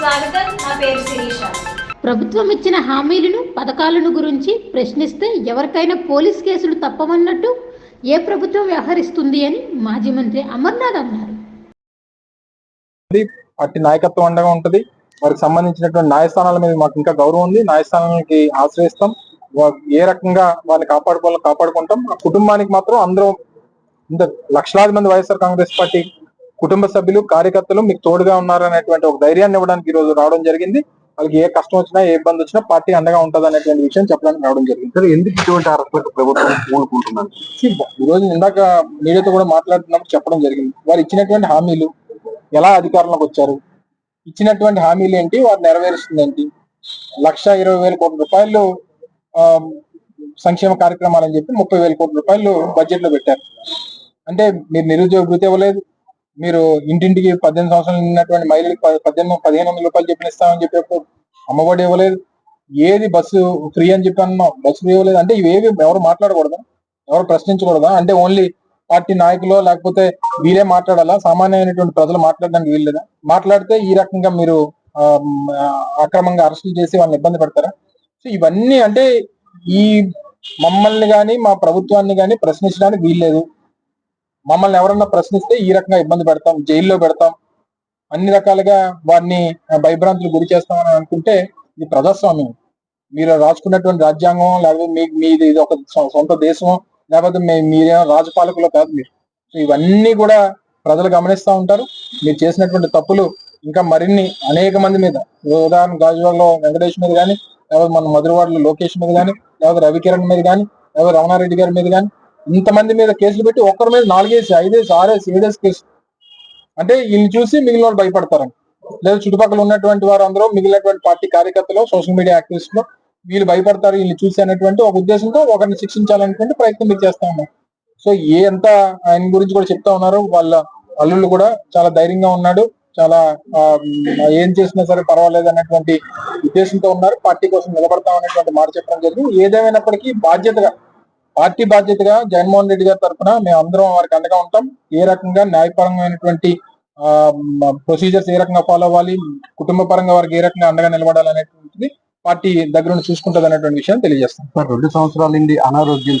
స్వాగతం. నా పేరు శిరీష. ప్రభుత్వం ఇచ్చిన హామీలను పథకాలను గురించి ప్రశ్నిస్తే ఎవరికైనా పోలీస్ కేసులు తప్పవన్నట్టు ఏ ప్రభుత్వం వ్యవహరిస్తుంది అని మాజీ మంత్రి అమర్నాథ్ అన్నారు. పార్టీ నాయకత్వం అండగా ఉంటది. వారికి సంబంధించినటువంటి న్యాయస్థానాల మీద మాకు ఇంకా గౌరవం ఉంది. న్యాయస్థానాలకి ఆశ్రయిస్తాం. ఏ రకంగా వారిని కాపాడుకోవాలో కాపాడుకుంటాం. ఆ కుటుంబానికి మాత్రం అందరం ఇంత లక్షలాది మంది వైఎస్ఆర్ కాంగ్రెస్ పార్టీ కుటుంబ సభ్యులు కార్యకర్తలు మీకు తోడుగా ఉన్నారు అనేటువంటి ఒక ధైర్యాన్ని ఇవ్వడానికి ఈ రోజు రావడం జరిగింది. వాళ్ళకి ఏ కష్టం వచ్చినా ఏ ఇబ్బంది వచ్చినా పార్టీ అండగా ఉంటది అనేటువంటి విషయం చెప్పడానికి రావడం జరిగింది. సరే ఎందుకు ఇటువంటి అరెస్టులకు ప్రభుత్వం ఈ రోజు ఇందాక మీడియాతో కూడా మాట్లాడుతున్నప్పుడు చెప్పడం జరిగింది. వారు ఇచ్చినటువంటి హామీలు ఎలా అధికారంలోకి వచ్చారు? ఇచ్చినటువంటి హామీలు ఏంటి? వారు నెరవేరుస్తుంది ఏంటి? లక్ష ఇరవై వేల కోట్ల రూపాయలు ఆ, సంక్షేమ కార్యక్రమాలు అని చెప్పి ముప్పై వేల కోట్ల రూపాయలు బడ్జెట్లో పెట్టారు. అంటే మీరు నిరుద్యోగ వృత్తి ఇవ్వలేదు మీరు ఇంటింటికి పద్దెనిమిది సంవత్సరాలు ఉన్నటువంటి మహిళలకు పద్దెనిమిది పదిహేను వందల రూపాయలు చెప్పిన ఇస్తామని చెప్పి అమ్మఒడి ఇవ్వలేదు. ఏది బస్సు ఫ్రీ అని చెప్పి అన్నాం బస్సు ఫ్రీ ఇవ్వలేదు. అంటే ఇవేవి ఎవరు మాట్లాడకూడదా? ఎవరు ప్రశ్నించకూడదా? అంటే ఓన్లీ పార్టీ నాయకులు లేకపోతే వీరే మాట్లాడాలా? సామాన్యమైనటువంటి ప్రజలు మాట్లాడడానికి వీల్లేదా? మాట్లాడితే ఈ రకంగా మీరు అక్రమంగా అరెస్టులు చేసి వాళ్ళని ఇబ్బంది పెడతారా? సో ఇవన్నీ అంటే ఈ మమ్మల్ని కానీ మా ప్రభుత్వాన్ని కానీ ప్రశ్నించడానికి వీల్లేదు. మమ్మల్ని ఎవరన్నా ప్రశ్నిస్తే ఈ రకంగా ఇబ్బంది పెడతాం జైల్లో పెడతాం. అన్ని రకాలుగా వారిని భయభ్రాంతులు గురి చేస్తామని అనుకుంటే ఇది ప్రజాస్వామ్యం. మీరు రాసుకున్నటువంటి రాజ్యాంగం లేకపోతే మీ మీది ఇది ఒక సొంత దేశం లేకపోతే మీ- మీరేమో రాజపాలకులు కాదు మీరు. సో ఇవన్నీ కూడా ప్రజలు గమనిస్తూ ఉంటారు. మీరు చేసినటువంటి తప్పులు ఇంకా మరిన్ని అనేక మంది మీద. ఉదాహరణ గాజువాడలో వెంకటేష్ మీద కానీ లేకపోతే మన మధురవాడలో లోకేష్ మీద కానీ లేకపోతే రవికిరణ్ మీద కానీ లేకపోతే రమణారెడ్డి గారి మీద కానీ ఇంతమంది మీద కేసులు పెట్టి ఒక్కరి మీద నాలుగేసి ఐదేసి ఆరేసి ఏడేసి కేసు అంటే వీళ్ళు చూసి మిగిలిన వాళ్ళు భయపడతారని లేదా చుట్టుపక్కల ఉన్నటువంటి వారు అందరూ మిగిలినటువంటి పార్టీ కార్యకర్తలు సోషల్ మీడియా యాక్టివిస్ట్ వీళ్ళు భయపడతారు వీళ్ళు చూసి అనేటువంటి ఒక ఉద్దేశంతో ఒకరిని శిక్షించాలనేటువంటి ప్రయత్నం మీరు చేస్తా ఉన్నారు సో ఏ ఎంత ఆయన గురించి కూడా చెప్తా ఉన్నారు వాళ్ళ అల్లుళ్ళు కూడా చాలా ధైర్యంగా ఉన్నాడు. చాలా ఆ, ఏం చేసినా సరే పర్వాలేదు అన్నటువంటి ఉద్దేశంతో ఉన్నారు. పార్టీ కోసం నిలబడతాం అనేటువంటి మాట చెప్పడం జరిగింది. ఏదేమైనప్పటికీ బాధ్యతగా పార్టీ బాధ్యతగా జగన్మోహన్ రెడ్డి గారి తరఫున మేము అందరం వారికి అండగా ఉంటాం. ఏ రకంగా న్యాయపరమైనటువంటి ప్రొసీజర్స్ ఏ రకంగా ఫాలో అవ్వాలి కుటుంబ పరంగా వారికి ఏ రకంగా అండగా నిలబడాలి అనేటువంటిది పార్టీ దగ్గర నుండి చూసుకుంటది అనేటువంటి విషయం తెలియజేస్తాం. సార్ రెండు సంవత్సరాల నుండి అనారోగ్యం.